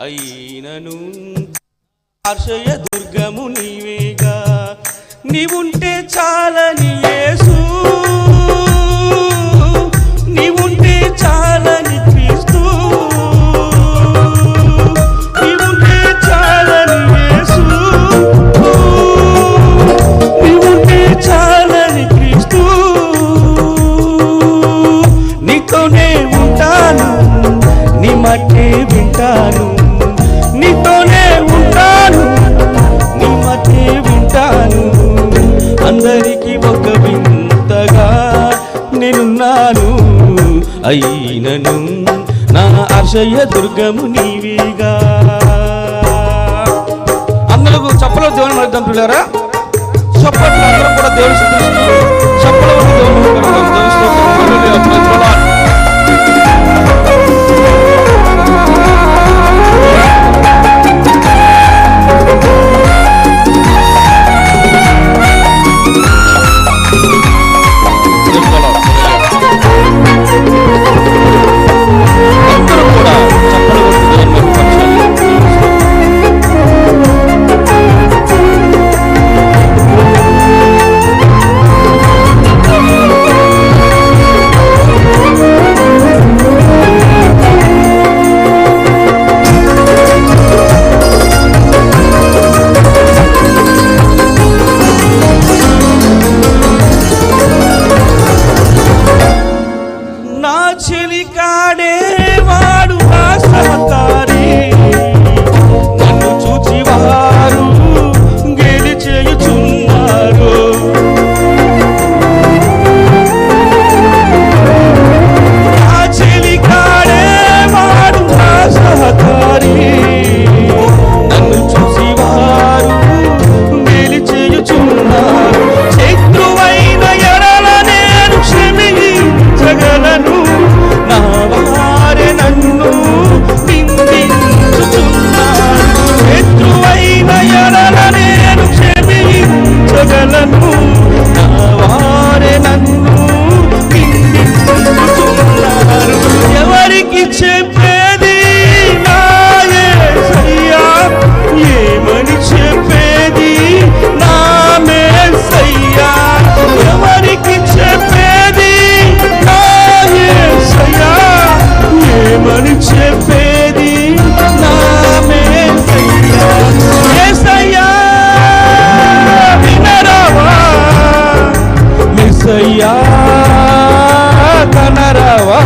అయినను. ఆశయ దుర్గము నీవేగా. నీవుంటే చాలని మాటే వింటాను. నీతోనే ఉంటాను. నీ మాటే వింటాను. అందరికీ ఒక వింతగా నేనున్నాను. అయినను నా ఆశయ దుర్గము నీవిగా. అందరూ చప్పలో దేవుని మరుద్దాం పిల్లరా చప్పట్లు అందరం కూడా దేవుని ஐயா கனரவா?